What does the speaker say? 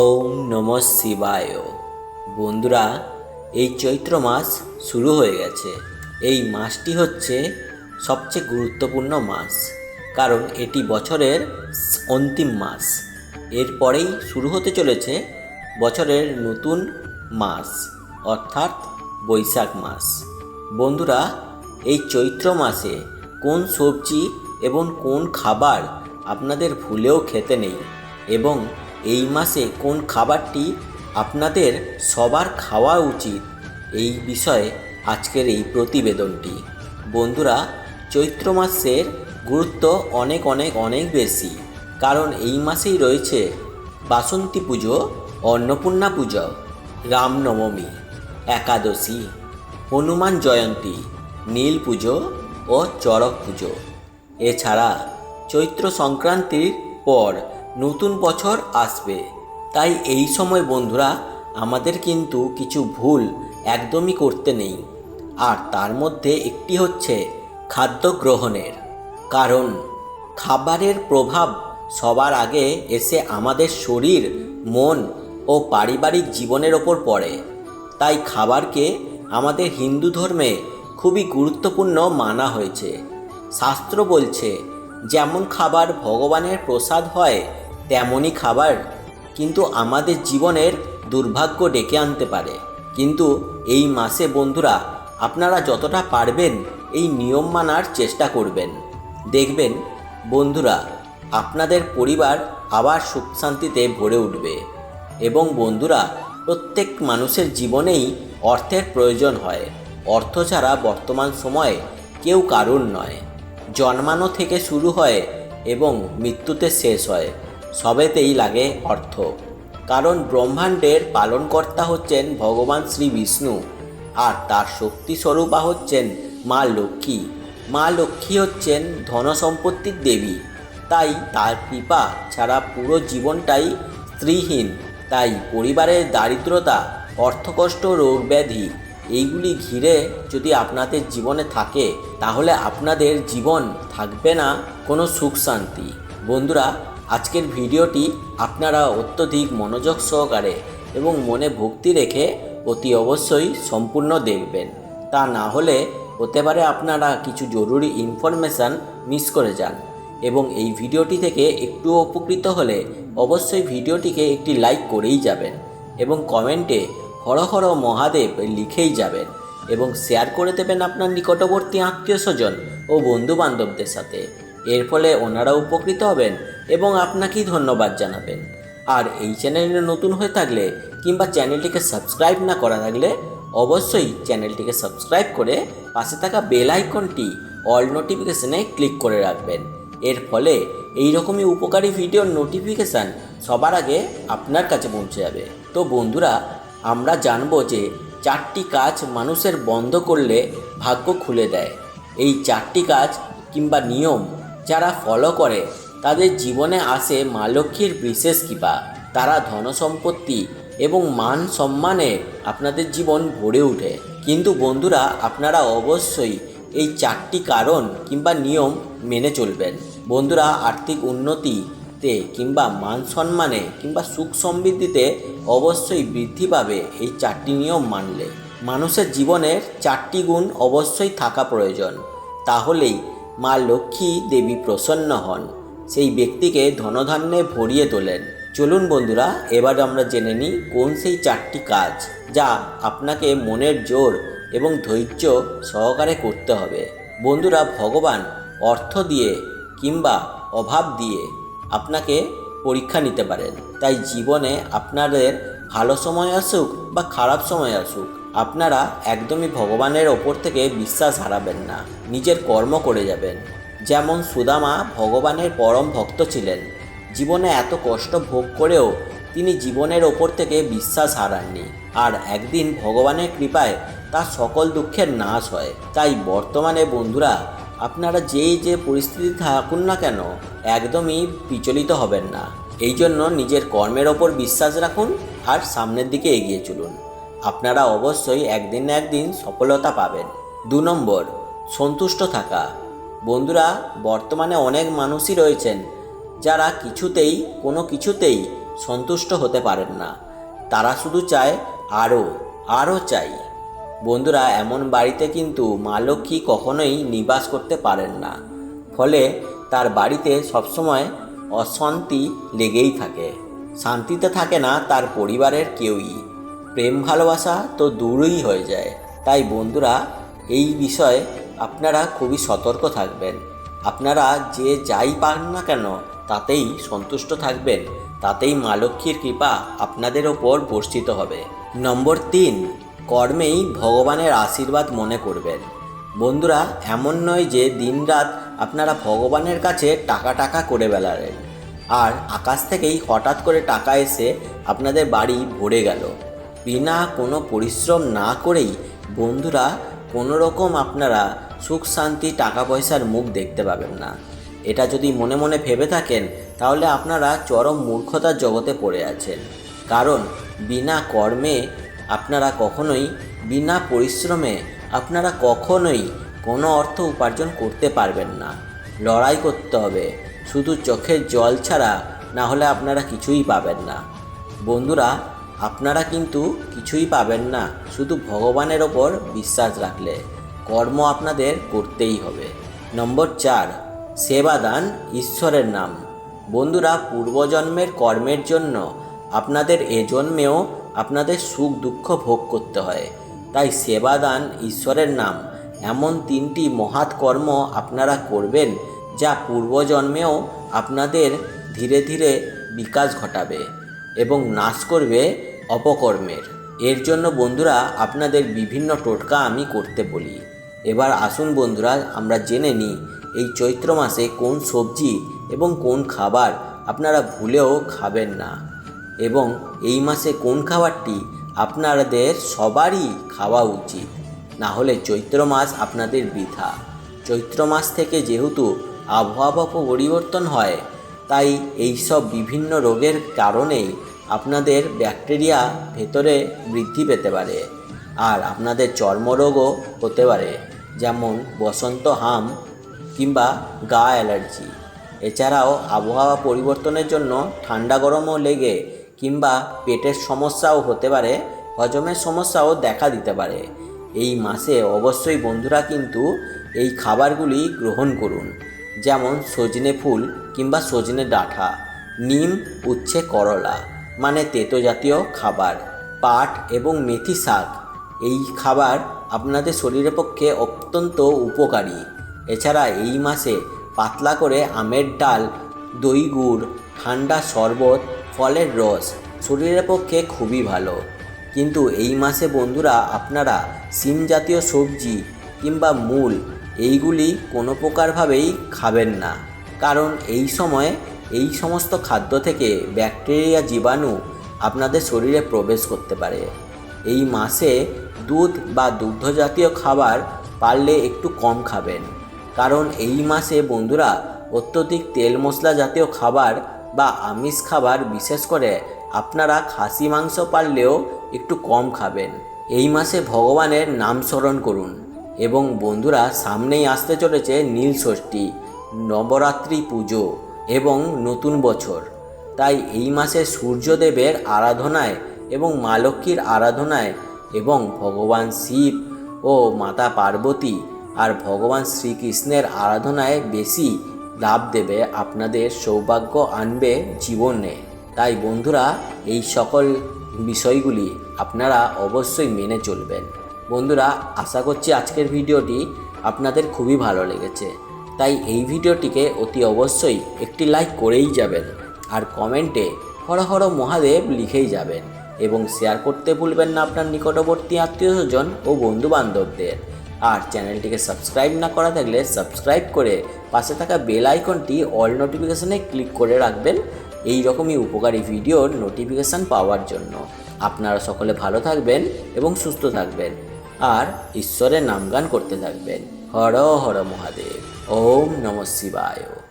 ওম নম শিবায়। বন্ধুরা, এই চৈত্র মাস শুরু হয়ে গেছে। এই মাসটি হচ্ছে সবচেয়ে গুরুত্বপূর্ণ মাস, কারণ এটি বছরের অন্তিম মাস। এরপরেই শুরু হতে চলেছে বছরের নতুন মাস, অর্থাৎ বৈশাখ মাস। বন্ধুরা, এই চৈত্র মাসে কোন সবজি এবং কোন খাবার আপনাদের ভুলেও খেতে নেই এবং এই মাসে কোন খাবারটি আপনাদের সবার খাওয়া উচিত? এই বিষয়ে আজকের এই প্রতিবেদনটি। বন্ধুরা, চৈত্র মাসের গুরুত্ব অনেক অনেক অনেক বেশি। কারণ এই মাসেই রয়েছে বাসন্তী পুজো, অন্নপূর্ণা পুজো রামনবমী একাদশী, হনুমান জয়ন্তী, নীল পুজো ও চড়ক পুজো। এছাড়া চৈত্র সংক্রান্তির পর নতুন বছর আসবে। তাই এই সময় বন্ধুরা, আমাদের কিন্তু কিছু ভুল একদমই করতে নেই। আর তার মধ্যে একটি হচ্ছে খাদ্য গ্রহণের। কারণ, খাবারের প্রভাব সবার আগে এসে আমাদের শরীর, মন ও পারিবারিক জীবনের ওপর পড়ে। তাই খাবারকে আমাদের হিন্দু ধর্মে খুবই গুরুত্বপূর্ণ মানা হয়েছে। শাস্ত্র বলছে, যেমন খাবার ভগবানের প্রসাদ হয় তেমনই খাবার কিন্তু আমাদের জীবনের দুর্ভাগ্য ডেকে আনতে পারে। কিন্তু এই মাসে বন্ধুরা, আপনারা যতটা পারবেন এই নিয়ম মানার চেষ্টা করবেন। দেখবেন, বন্ধুরা, আপনাদের পরিবার আবার সুখ শান্তিতে ভরে উঠবে এবং বন্ধুরা, প্রত্যেক মানুষের জীবনেই অর্থের প্রয়োজন হয়। অর্থ ছাড়া বর্তমান সময়ে কেউ কারণ নয়। জন্মানো থেকে শুরু হয় এবং মৃত্যুতে শেষ হয়। সবেতেই লাগে অর্থ। কারণ ব্রহ্মাণ্ডের পালনকর্তা হচ্ছেন ভগবান শ্রী বিষ্ণু, আর তার শক্তি স্বরূপা হচ্ছেন মা লক্ষ্মী। মা লক্ষ্মী হচ্ছেন ধন সম্পত্তির দেবী। তাই তার কৃপা ছাড়া পুরো জীবনটাই স্ত্রীহীন। তাই পরিবারের দারিদ্রতা, অর্থকষ্ট রোগ ব্যাধি এইগুলি ঘিরে যদি আপনাদের জীবনে থাকে, তাহলে আপনাদের জীবন থাকবে না কোনো সুখ শান্তি। বন্ধুরা আজকের ভিডিওটি আপনারা অত্যধিক মনোযোগ সহকারে এবং মনে ভক্তি রেখে অতি অবশ্যই সম্পূর্ণ দেখবেন। তা না হলে হতে পারে আপনারা কিছু জরুরি ইনফরমেশান মিস করে যান এবং এই ভিডিওটি থেকে একটু উপকৃত হলে অবশ্যই ভিডিওটিকে একটি লাইক করেই যাবেন এবং কমেন্টে হর হর মহাদেব লিখেই যাবেন এবং শেয়ার করে দেবেন আপনার নিকটবর্তী আত্মীয় স্বজন ও বন্ধু বান্ধবদের সাথে। এর ফলে ওনারা উপকৃত হবেন এবং আপনাকেই ধন্যবাদ জানাবেন। আর এই চ্যানেলে নতুন হয়ে থাকলে কিংবা চ্যানেলটিকে সাবস্ক্রাইব না করা থাকলে অবশ্যই চ্যানেলটিকে সাবস্ক্রাইব করে পাশে থাকা বেল আইকনটি অল নোটিফিকেশানে ক্লিক করে রাখবেন। এর ফলে এই রকমই উপকারী ভিডিওর নোটিফিকেশান সবার আগে আপনার কাছে পৌঁছে যাবে। তো বন্ধুরা, আমরা জানব যে চারটি কাজ মানুষের বন্ধ করলে ভাগ্য খুলে দেয়। এই চারটি কাজ কিংবা নিয়ম যারা ফলো করে, তাদের জীবনে আসে মা লক্ষ্মীর বিশেষ কৃপা। তারা ধনসম্পত্তি এবং মান সম্মানে আপনাদের জীবন ভরে ওঠে। কিন্তু বন্ধুরা, আপনারা অবশ্যই এই চারটি কারণ কিংবা নিয়ম মেনে চলবেন। বন্ধুরা, আর্থিক উন্নতিতে কিংবা মান সম্মানে কিংবা সুখ সমৃদ্ধিতে অবশ্যই বৃদ্ধি পাবে এই চারটি নিয়ম মানলে। মানুষের জীবনের চারটি গুণ অবশ্যই থাকা প্রয়োজন। তাহলেই মা লক্ষ্মী দেবী প্রসন্ন হন। সেই ব্যক্তিকে ধনধান্যে ভরিয়ে তোলেন। চলুন বন্ধুরা, এবার আমরা জেনে নিই কোন সেই চারটি কাজ যা আপনাকে মনের জোর এবং ধৈর্য সহকারে করতে হবে। বন্ধুরা, ভগবান অর্থ দিয়ে কিংবা অভাব দিয়ে আপনাকে পরীক্ষা নিতে পারেন। তাই জীবনে আপনাদের ভালো সময় আসুক বা খারাপ সময় আসুক আপনারা একদমই ভগবানের ওপর থেকে বিশ্বাস হারাবেন না, নিজের কর্ম করে যাবেন। যেমন সুদামা ভগবানের পরম ভক্ত ছিলেন, জীবনে এত কষ্ট ভোগ করেও তিনি জীবনের ওপর থেকে বিশ্বাস হারাননি। আর একদিন ভগবানের কৃপায় তার সকল দুঃখের নাশ হয়। তাই বর্তমানে বন্ধুরা, আপনারা যেই যে পরিস্থিতি থাকুন না কেন, একদমই বিচলিত হবেন না। এই জন্য নিজের কর্মের ওপর বিশ্বাস রাখুন আর সামনের দিকে এগিয়ে চলুন। আপনারা অবশ্যই একদিন না একদিন সফলতা পাবেন। দু নম্বর, সন্তুষ্ট থাকা। বন্ধুরা, বর্তমানে অনেক মানুষই রয়েছেন যারা কিছুতেই, কোনো কিছুতেই সন্তুষ্ট হতে পারেন না। তারা শুধু চায় আরও আরও চাই। বন্ধুরা, এমন বাড়িতে কিন্তু মা লক্ষ্মী কখনোই নিবাস করতে পারেন না। ফলে তার বাড়িতে সবসময় অশান্তি লেগেই থাকে। শান্তিতে থাকে না তার পরিবারের কেউই। প্রেম ভালোবাসা তো দূরই হয়ে যায়। তাই বন্ধুরা, এই বিষয়ে আপনারা খুবই সতর্ক থাকবেন। আপনারা যে যাই পান না কেন, তাতেই সন্তুষ্ট থাকবেন। তাতেই মা লক্ষ্মীর কৃপা আপনাদের ওপর বর্ষিত হবে। নম্বর তিন, কর্মেই ভগবানের আশীর্বাদ মনে করবেন। বন্ধুরা, এমন নয় যে দিনরাত আপনারা ভগবানের কাছে টাকা টাকা করে বেড়ালেন। আর আকাশ থেকেই হঠাৎ করে টাকা এসে আপনাদের বাড়ি ভরে গেল। বিনা কোনো পরিশ্রম না করেই বন্ধুরা কোনো রকম আপনারা সুখ শান্তি টাকা পয়সার মুখ দেখতে পাবেন না। এটা যদি মনে মনে ভেবে থাকেন, তাহলে আপনারা চরম মূর্খতার জগতে পড়ে আছেন। কারণ বিনা কর্মে আপনারা কখনোই, বিনা পরিশ্রমে আপনারা কখনোই কোনো অর্থ উপার্জন করতে পারবেন না। লড়াই করতে হবে, শুধু চোখের জল ছাড়া না হলে আপনারা কিছুই পাবেন না। বন্ধুরা আপনারা কিন্তু কিছুই পাবেন না, শুধু ভগবানের ওপর বিশ্বাস রাখলে। কর্ম আপনাদের করতেই হবে। নম্বর চার, সেবাদান ঈশ্বরের নাম। বন্ধুরা, পূর্বজন্মের কর্মের জন্য আপনাদের এ জন্মেও আপনাদের সুখ দুঃখ ভোগ করতে হয়। তাই সেবাদান ঈশ্বরের নাম। এমন তিনটি মহৎ কর্ম আপনারা করবেন যা পূর্বজন্মেও আপনাদের ধীরে ধীরে বিকাশ ঘটাবে এবং নাশ করবে অপকর্মের। এর জন্য বন্ধুরা, আপনাদের বিভিন্ন টোটকা আমি করতে বলি। এবার আসুন বন্ধুরা, আমরা জেনে নিই এই চৈত্র মাসে কোন সবজি এবং কোন খাবার আপনারা ভুলেও খাবেন না। এবং এই মাসে কোন খাবারটি আপনাদের সবারই খাওয়া উচিত। না হলে চৈত্র মাস আপনাদের বৃথা। চৈত্র মাস থেকে যেহেতু আবহাওয়া পরিবর্তন হয়, তাই এই সব বিভিন্ন রোগের কারণেই আপনাদের ব্যাকটেরিয়া ভেতরে বৃদ্ধি পেতে পারে আর আপনাদের চর্মরোগও হতে পারে, যেমন বসন্ত হাম কিংবা গা অ্যালার্জি। এছাড়াও আবহাওয়া পরিবর্তনের জন্য ঠান্ডা গরমও লেগে কিংবা পেটের সমস্যাও হতে পারে, হজমের সমস্যাও দেখা দিতে পারে। এই মাসে অবশ্যই বন্ধুরা কিন্তু এই খাবারগুলি গ্রহণ করুন, যেমন সজনে ফুল কিংবা সজনে ডাঁটা নিম, উচ্ছে করলা। মানে তেতো জাতীয় খাবার, পাট এবং মেথি শাক। এই খাবার আপনাদের শরীরের পক্ষে অত্যন্ত উপকারী। এছাড়া এই মাসে পাতলা করে আমের ডাল, দই গুড়, ঠান্ডা শরবত, ফলের রস শরীরের পক্ষে খুবই ভালো। কিন্তু এই মাসে বন্ধুরা আপনারা সিম জাতীয় সবজি কিংবা মূল এইগুলি কোনো প্রকারভাবেই খাবেন না। কারণ এই সময় এই সমস্ত খাদ্য থেকে ব্যাকটেরিয়া জীবাণু আপনাদের শরীরে প্রবেশ করতে পারে। এই মাসে দুধ বা দুগ্ধ জাতীয় খাবার পারলে একটু কম খাবেন। কারণ এই মাসে বন্ধুরা অত্যধিক তেল মশলা জাতীয় খাবার বা আমিষ খাবার, বিশেষ করে আপনারা খাসি মাংস পারলেও একটু কম খাবেন। এই মাসে ভগবানের নাম স্মরণ করুন এবং বন্ধুরা সামনেই আসতে চলেছে নীল ষষ্ঠী, নবরাত্রি পুজো। এবং নতুন বছর। তাই এই মাসে সূর্যদেবের আরাধনায় এবং মা লক্ষ্মীর আরাধনায় এবং ভগবান শিব ও মাতা পার্বতী আর ভগবান শ্রীকৃষ্ণের আরাধনায় বেশি লাভ দেবে আপনাদের সৌভাগ্য আনবে জীবনে। তাই বন্ধুরা, এই সকল বিষয়গুলি আপনারা অবশ্যই মেনে চলবেন। বন্ধুরা, আশা করছি আজকের ভিডিওটি আপনাদের খুবই ভালো লেগেছে। তাই এই ভিডিওটিকে অতি অবশ্যই একটি লাইক করেই যাবেন আর কমেন্টে হর হর মহাদেব লিখেই যাবেন এবং শেয়ার করতে ভুলবেন না আপনার নিকটবর্তী আত্মীয় স্বজন ও বন্ধু বান্ধবদের আর চ্যানেলটিকে সাবস্ক্রাইব না করা থাকলে সাবস্ক্রাইব করে পাশে থাকা বেল আইকনটি অল নোটিফিকেশনে ক্লিক করে রাখবেন এই রকমই উপকারী ভিডিওর নোটিফিকেশান পাওয়ার জন্য। আপনারা সকলে ভালো থাকবেন এবং সুস্থ থাকবেন। আর ঈশ্বরের নামগান করতে থাকবেন। হর হর মহাদেব। ওম নম শিবায়।